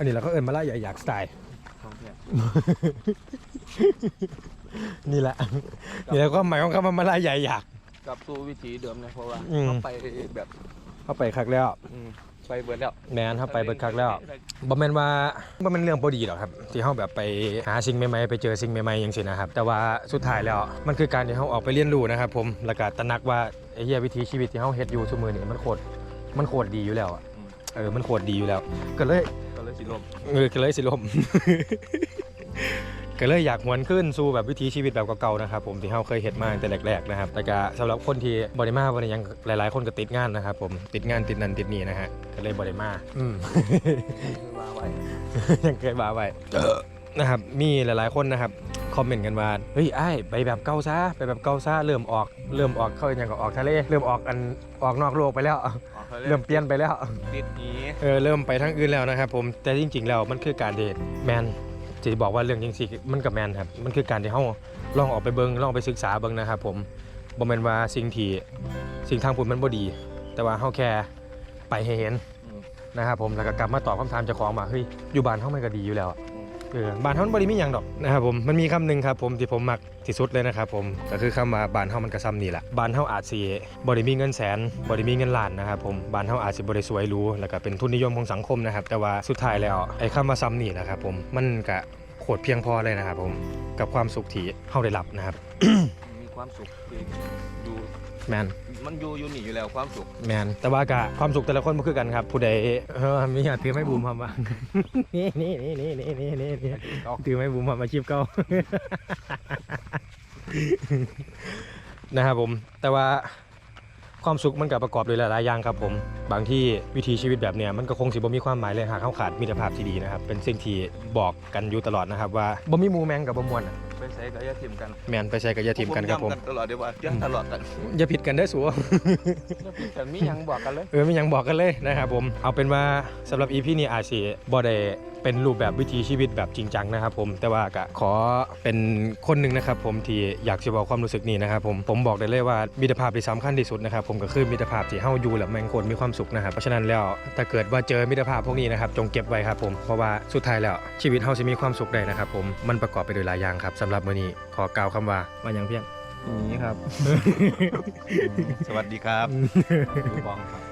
อันนี้เราก็เอินมาล่าใหญ่อยากสไตล์ของแท้นี่แหละนี่แหล้วก็หมายของคำว่ามาล่าใหญ่อยากกลับสู่วิถีเดิมนะเพราะว่าอืมเขาไปแบบเข้าไปคักแล้วอืมไปเบิดแล้วแมนเข้าไปเบิดคักแล้วบ่แม่นว่าบ่แม่นเรื่องบ่ดีหรอกครับ ที่เฮาแบบไปหาสิ่งใหม่ๆไปเจอสิ่งใหม่ๆจังซี่นะครับ แต่ว่าสุดท้ายแล้วมันคือการที่เฮาออกไปเรียนรู้นะครับ ผมแล้วก็ตระหนักว่าไอ้เหี้ยวิถีชีวิตที่เฮาเฮ็ดอยู่ซุมื้อนี้มันโคตรมันโคตรดีอยู่แล้วอะอืมเออมันโคตรดีอยู่แล้ว ก็เลยก็เลย สิลมเออก็เลยสิลม ก็เลยอยากหวนขึ้นสู่แบบวิถีชีวิตแบบเก่าๆนะครับผมที่เราเคยเห็นมาตั้งแต่แรกๆนะครับแต่ก็สำหรับคนที่บริมาวันนี้ยังหลายๆ คนก็ติดงานนะครับผมติดงานติดนันติดนี่นะฮะก็เลยบริมาอืม มาไว้ยังเคยบาไปนะครับ มีหลายๆคนนะครับ คอมเมนต์กันว่า เฮ้ยไอ้ายไปแบบเก่าซะไปแบบเก่าซะเริ่มออก เริ่มออกเข้าอย่างก็ออกทะเล เริ่มออกอันออกนอกโลกไปแล้วออกเขาเริ่มเปลี่ยนไปแล้ว ติดหนีเออเริ่มไปทางอื่นแล้วนะครับผมแต่จริง ๆ แล้วมันคือการเดทแมนจะบอกว่าเรื่องจริงสิมันกับแมนครับมันคือการที่เฮาลองออกไปเบิงลองไปศึกษาเบิงนะครับผมบ่แม่นว่าสิ่งที่สิ่งทางผลมันบ่ดี แต่ว่าเฮาแค่ไปให้เห็นอืมนะครับผมแล้วก็กลับมาตอบคำถามเจ้าของมาเฮ้ยอยู่บ้านเฮามันก็ดีอยู่แล้วอะอืม เออบานเฮามันบ่ได้มีหยังดอกนะครับผมมันมีคำหนึงครับผมที่ผมมักที่สุดเลยนะครับผมก็คือคำว่าบานเฮามันก็ซ้ำนี่แหละบานเฮาอาจสิบ่ได้มีเงินแสนบ่ได้มีเงินล้านนะครับผมบานเฮาอาจสิบ่ได้สวยหรูแล้วก็เป็นทุนนิยมของสังคมนะครับแต่ว่าสุดท้ายแล้วไอ้คำว่าซ้ำนี่นะครับผมมันก็โคตรเพียงพอเลยนะครับผมกับความสุขที่เฮาได้รับนะครับ มีความสุขที่อยู่ แมนมันอยู่อยู่นี่อยู่แล้วความสุขแมนแต่ว่ากะความสุขแต่ละคนบ่คือกันครับ ผู้ใดเออมีอยากถือไม้บูมมาบ้าง นี่นี่นี่นี่นี่นี่นี่นี่เอาถือไม้บูมมามาชีพเก่า นะครับผม แต่ว่าความสุขมันก็ประกอบด้วยหลายๆอย่างครับผม บางที่วิถีชีวิตแบบเนี้ยมันก็คงสิบ่มีความหมายเลยหากเขาขาดมิตรภาพที่ดีนะครับ เป็นสิ่งที่บอกกันอยู่ตลอดนะครับว่าบ่มีหมูแมงกับบ่มวนอะไปใส่กับยาทิมกันแมนไปใช้กับอยาทีมกันครับผมย้ำตลอดเดี๋ยวว่าย้ำตลอดกันอย่าผิดกันเด้อสัวจะผิดกันมีหยังบอกกันเลย เออไม่ยังบอกกันเลยนะครับผม เอาเป็นว่าสำหรับ EP นี้อาจสิบ่ได้เป็นรูปแบบวิถีชีวิตแบบจริงจังนะครับผม แต่ว่าก็ขอเป็นคนหนึ่งนะครับผมที่อยากจะบอกความรู้สึกนี้นะครับผม ผมบอกได้เลยว่ามิตรภาพที่สำคัญที่สุดนะครับผมก็คือมิตรภาพที่เฮาอยู่แล้วแม่งคนมีความสุขนะครับเพราะฉะนั้นแล้วถ้าเกิดว่าเจอมิตรภาพพวกนี้นะครับจงเก็บไว้ครับผมเพราะว่าสุดท้ายแล้วชีวิตเฮาจะมีความสุขได้นะครับผมมันประกอบไปด้วยหลายอย่างครับสำหรับมื้อนี้ขอกล่าวคำว่าว่าหยังเพียงนี่ครับ สวัสดีครับบองครับ